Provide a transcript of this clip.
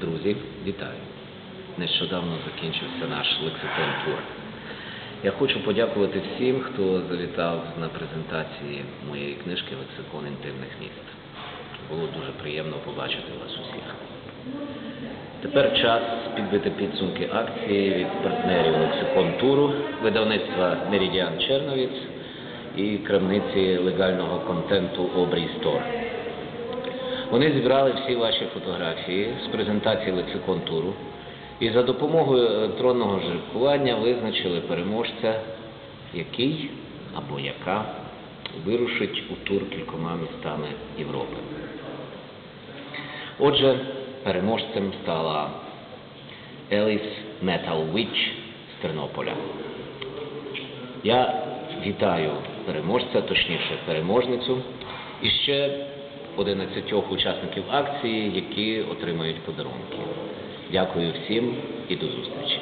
Друзі, вітаю! Нещодавно закінчився наш лексикон тур. Я хочу подякувати всім, хто завітав на презентації моєї книжки Лексикон інтимних міст. Було дуже приємно побачити вас усіх. Тепер час підбити підсумки акції від партнерів Лексикон Туру, видавництва Меридіан Черновіць і крамниці легального контенту Обрій Стор. Вони зібрали всі ваші фотографії з презентації лексиконтуру і за допомогою електронного жеребкування визначили переможця, який або яка вирушить у тур кількома містами Європи. Отже, переможцем стала Еліс Метал Віч з Тернополя. Я вітаю переможця, точніше переможницю, і ще 11 учасників акції, які отримають подарунки. Дякую всім і до зустрічі.